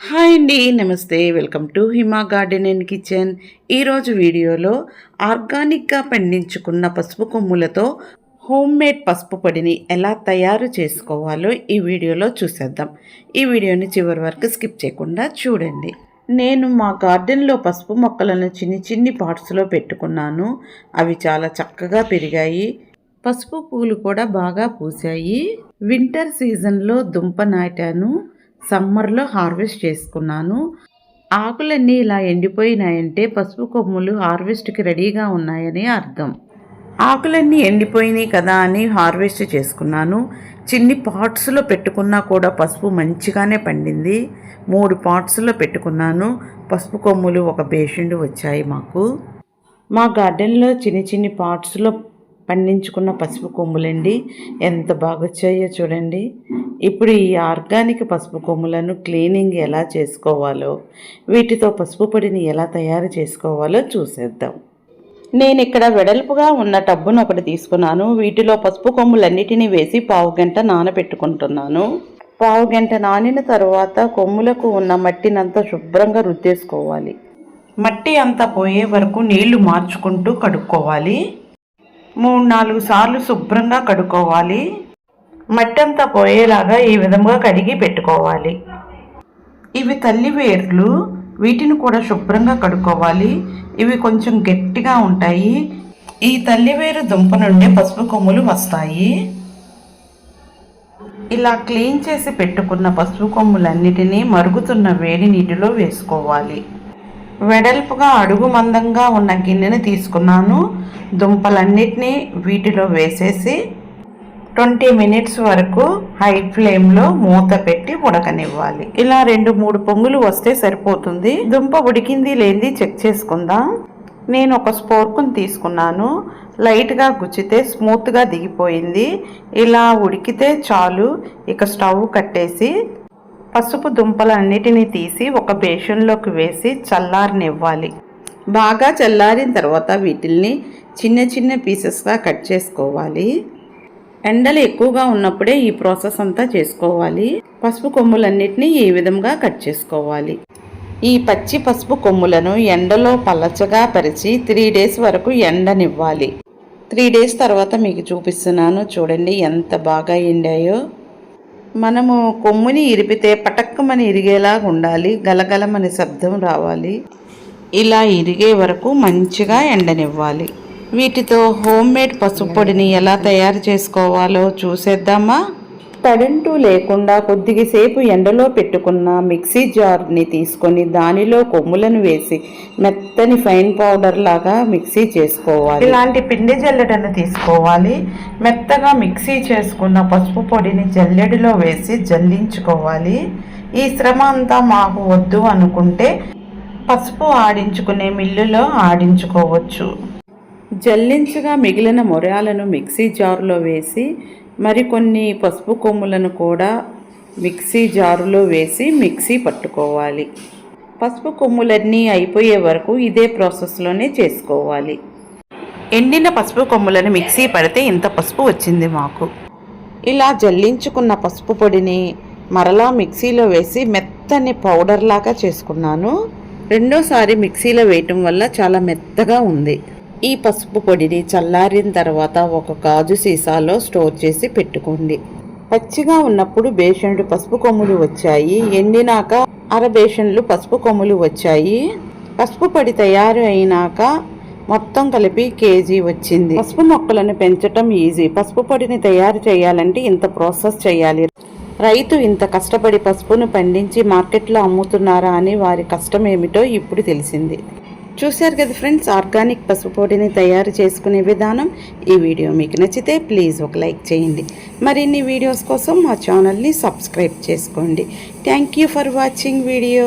Hi అండి నమస్తే. Welcome to Hima garden and kitchen. ఈరోజు వీడియోలో ఆర్గానిక్గా పండించుకున్న పసుపు కొమ్ములతో హోమ్ మేడ్ పసుపు పొడిని ఎలా తయారు చేసుకోవాలో ఈ వీడియోలో చూసేద్దాం. ఈ వీడియోని చివరి వరకు స్కిప్ చేయకుండా చూడండి. నేను మా గార్డెన్లో పసుపు మొక్కలను చిన్ని చిన్ని పార్ట్స్లో పెట్టుకున్నాను. అవి చాలా చక్కగా పెరిగాయి. పసుపు పూలు కూడా బాగా పూసాయి. వింటర్ సీజన్లో దుంప నాటాను. సమ్మర్లో హార్వెస్ట్ చేసుకున్నాను. ఆకులన్నీ ఇలా ఎండిపోయినాయంటే పసుపు కొమ్ములు హార్వెస్ట్కి రెడీగా ఉన్నాయని అర్థం. ఆకులన్నీ ఎండిపోయినాయి కదా అని హార్వెస్ట్ చేసుకున్నాను. చిన్ని పాట్స్లో పెట్టుకున్నా కూడా పసుపు మంచిగానే పండింది. మూడు పాట్స్లో పెట్టుకున్నాను. పసుపు కొమ్ములు ఒక బేషండు వచ్చాయి మాకు. మా గార్డెన్లో చిన్ని చిన్ని పాట్స్లో పండించుకున్న పసుపు కొమ్ములండి. ఎంత బాగా వచ్చాయో చూడండి. ఇప్పుడు ఈ ఆర్గానిక్ పసుపు కొమ్ములను క్లీనింగ్ ఎలా చేసుకోవాలో వీటితో పసుపు పొడిని ఎలా తయారు చేసుకోవాలో చూసేద్దాం. నేను ఇక్కడ వెడల్పుగా ఉన్న టబ్బును ఒకటి తీసుకున్నాను. వీటిలో పసుపు కొమ్ములన్నిటినీ వేసి పావు గంట నానబెట్టుకుంటున్నాను. పావు గంట నానిన తర్వాత కొమ్ములకు ఉన్న మట్టినంతా శుభ్రంగా రుద్దేసుకోవాలి. మట్టి అంతా పోయే వరకు నీళ్ళు మార్చుకుంటూ కడుక్కోవాలి. మూడు నాలుగు సార్లు శుభ్రంగా కడుక్కోవాలి. మట్టంతా పోయేలాగా ఈ విధంగా కడిగి పెట్టుకోవాలి. ఇవి తల్లి వేర్లు వీటిని కూడా శుభ్రంగా కడుక్కోవాలి. ఇవి కొంచెం గట్టిగా ఉంటాయి. ఈ తల్లివేరు దుంప నుండి పసుపు కొమ్ములు వస్తాయి. ఇలా క్లీన్ చేసి పెట్టుకున్న పసుపు కొమ్ములన్నిటినీ మరుగుతున్న వేడి నీటిలో వేసుకోవాలి. వెడల్పుగా అడుగు మందంగా ఉన్న గిన్నెని తీసుకున్నాను. దుంపలన్నిటినీ వీటిలో వేసేసి ట్వంటీ మినిట్స్ వరకు హై ఫ్లేమ్లో మూత పెట్టి ఉడకనివ్వాలి. ఇలా రెండు మూడు పొంగులు వస్తే సరిపోతుంది. దుంప ఉడికింది లేనిది చెక్ చేసుకుందాం. నేను ఒక స్పోర్కుని తీసుకున్నాను. లైట్గా గుచ్చితే స్మూత్గా దిగిపోయింది. ఇలా ఉడికితే చాలు. ఇక స్టవ్ కట్టేసి పసుపు దుంపలన్నిటినీ తీసి ఒక బేషన్లోకి వేసి చల్లారనివ్వాలి. బాగా చల్లారిన తర్వాత వీటిల్ని చిన్న చిన్న పీసెస్గా కట్ చేసుకోవాలి. ఎండలు ఎక్కువగా ఉన్నప్పుడే ఈ ప్రాసెస్ అంతా చేసుకోవాలి. పసుపు కొమ్ములన్నిటినీ ఈ విధంగా కట్ చేసుకోవాలి. ఈ పచ్చి పసుపు కొమ్ములను ఎండలో పలచగా పరిచి త్రీ డేస్ వరకు ఎండనివ్వాలి. త్రీ డేస్ తర్వాత మీకు చూపిస్తున్నాను చూడండి ఎంత బాగా ఎండాయో. మనము కొమ్ముని ఇరిపితే పటక్కమని ఇరిగేలాగా ఉండాలి. గలగలమని శబ్దం రావాలి. ఇలా ఇరిగే వరకు మంచిగా ఎండనివ్వాలి. వీటితో హోమ్ మేడ్ పసుపు పొడిని ఎలా తయారు చేసుకోవాలో చూసేద్దామా? తడంటూ లేకుండా కొద్దిసేపు ఎండలో పెట్టుకున్న మిక్సీ జార్ని తీసుకొని దానిలో కొమ్ములను వేసి మెత్తని ఫైన్ పౌడర్ లాగా మిక్సీ చేసుకోవాలి. ఇలాంటి పిండి జల్లెడను తీసుకోవాలి. మెత్తగా మిక్సీ చేసుకున్న పసుపు పొడిని జల్లెడలో వేసి జల్లించుకోవాలి. ఈ శ్రమ అంతా మాకు వద్దు అనుకుంటే పసుపు ఆడించుకునే మిల్లులో ఆడించుకోవచ్చు. జల్లించగా మిగిలిన మొరాలను మిక్సీ జారులో వేసి మరికొన్ని పసుపు కొమ్ములను కూడా మిక్సీ జారులో వేసి మిక్సీ పట్టుకోవాలి. పసుపు కొమ్ములన్నీ అయిపోయే వరకు ఇదే ప్రాసెస్లోనే చేసుకోవాలి. ఎండిన పసుపు కొమ్ములను మిక్సీ పడితే ఇంత పసుపు వచ్చింది మాకు. ఇలా జల్లించుకున్న పసుపు పొడిని మరలా మిక్సీలో వేసి మెత్తని పౌడర్ లాగా చేసుకున్నాను. రెండోసారి మిక్సీలో వేయటం వల్ల చాలా మెత్తగా ఉంది. ఈ పసుపు పొడిని చల్లారిన తర్వాత ఒక గాజు సీసాలో స్టోర్ చేసి పెట్టుకోండి. పచ్చిగా ఉన్నప్పుడు బేషన్లు పసుపు కొమ్ములు వచ్చాయి. ఎండినాక అర బేషన్లు పసుపు కొమ్ములు వచ్చాయి. పసుపు పొడి తయారు అయినాక మొత్తం కలిపి కేజీ వచ్చింది. పసుపు మొక్కలను పెంచటం ఈజీ. పసుపు పొడిని తయారు చేయాలంటే ఇంత ప్రాసెస్ చేయాలి. రైతు ఇంత కష్టపడి పసుపును పండించి మార్కెట్లో అమ్ముతున్నారా అని వారి కష్టం ఏమిటో ఇప్పుడు తెలిసింది. చూశారు కదా ఫ్రెండ్స్ ఆర్గానిక్ పసుపు పొడిని తయారు చేసుకునే విధానం. ఈ వీడియో మీకు నచ్చితే ప్లీజ్ ఒక లైక్ చేయండి. మరిన్ని వీడియోస్ కోసం మా ఛానల్ని సబ్స్క్రైబ్ చేసుకోండి. Thank you for watching video.